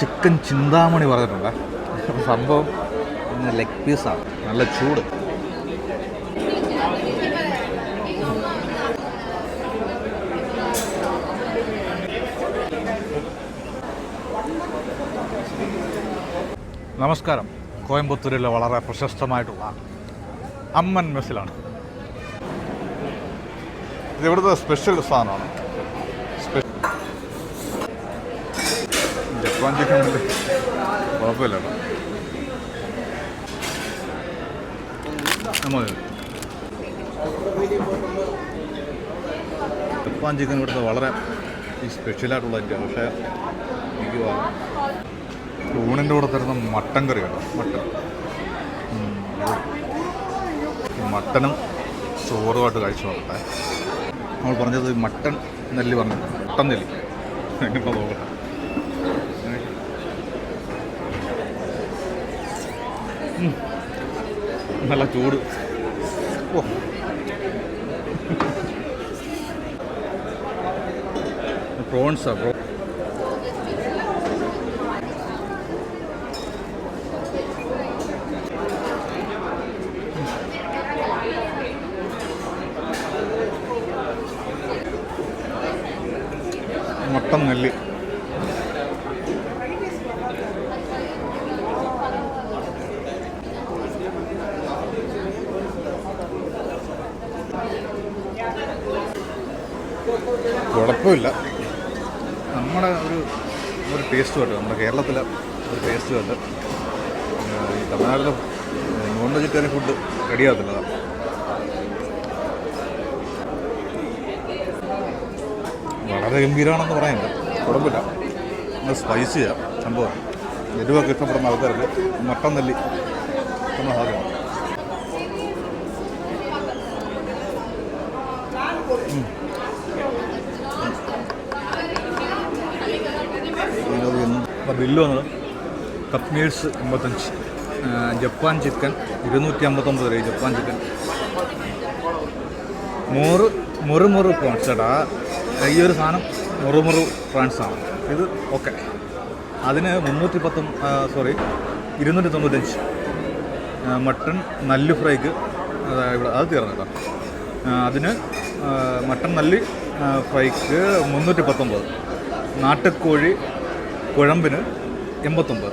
Chicken Chintamani പറഞ്ഞിട്ടുണ്ട്. സംഭവം leg പീസാണ് നല്ല ചൂട്. നമസ്കാരം. കോയമ്പത്തൂരിലെ വളരെ പ്രശസ്തമായിട്ടുള്ള അമ്മൻ മെസ്സിലാണ്. ഇത് ഇവിടുത്തെ സ്പെഷ്യൽ സാധനമാണ്. സ്പെ- ജപ്പാൻ ചിക്കൻ ജപ്പാൻ ചിക്കൻ ഇവിടുത്തെ വളരെ ഈ സ്പെഷ്യലായിട്ടുള്ള പക്ഷേ എനിക്ക് ഊണിന്റെ കൂടെ തരുന്ന മട്ടൻ കറി കേട്ടോ. മട്ടൻ. മട്ടനും ചോറുമായിട്ട് കഴിച്ചു നോക്കട്ടെ. നമ്മൾ പറഞ്ഞത് മട്ടൺ നെല്ലി പറഞ്ഞു മട്ടൻ നെല്ലി. എങ്ങനെ നോക്കട്ടെ നല്ല ചൂട്. ഓ. പ്രോൺസാ പ്രോ. മട്ടൻ നെല്ലി. കുഴപ്പമില്ല. നമ്മുടെ ഒരു ഒരു ടേസ്റ്റ് കേട്ടോ നമ്മുടെ കേരളത്തിലെ ഒരു ടേസ്റ്റ് കേട്ടോ ഈ തമിഴ്നാട്ടിലെ നോൺ വെജിറ്റേറിയൻ ഫുഡ് റെഡിയാകത്തില്ല വളരെ ഗംഭീരമാണെന്ന് പറയുന്നുണ്ട് കുഴപ്പമില്ല. നമ്മൾ സ്പൈസിയാണ് സംഭവം. എരിവൊക്കെ ഇഷ്ടപ്പെടുന്ന ആൾക്കാർക്ക് മട്ടൻ നെല്ലി എന്ന സാധനമാണ് ഉം. ബില്ല് വന്നത് കപ്പ് മീൽസ് എൺപത്തഞ്ച് ജപ്പാൻ ചിക്കൻ ഇരുന്നൂറ്റി അമ്പത്തൊമ്പത് രൂപ ജപ്പാൻ ചിക്കൻ. മോറ് മുറുമുറു പ്രോൺസ് ചേട്ടാ. ഈ ഒരു സാധനം മുറു പ്രോൺസ് ആണ്. ഇത് ഓക്കെ. അതിന് മുന്നൂറ്റി പത്തും സോറി ഇരുന്നൂറ്റി തൊണ്ണൂറ്റഞ്ച് മട്ടൺ നല്ല് ഫ്രൈക്ക് ഇവിടെ അത് തീർന്നു കേട്ടോ. അതിന് മട്ടൺ നല്ല് ഫ്രൈക്ക് മുന്നൂറ്റി പത്തൊമ്പത് നാട്ടുകോഴി കുഴമ്പിന് എൺപത്തൊമ്പത്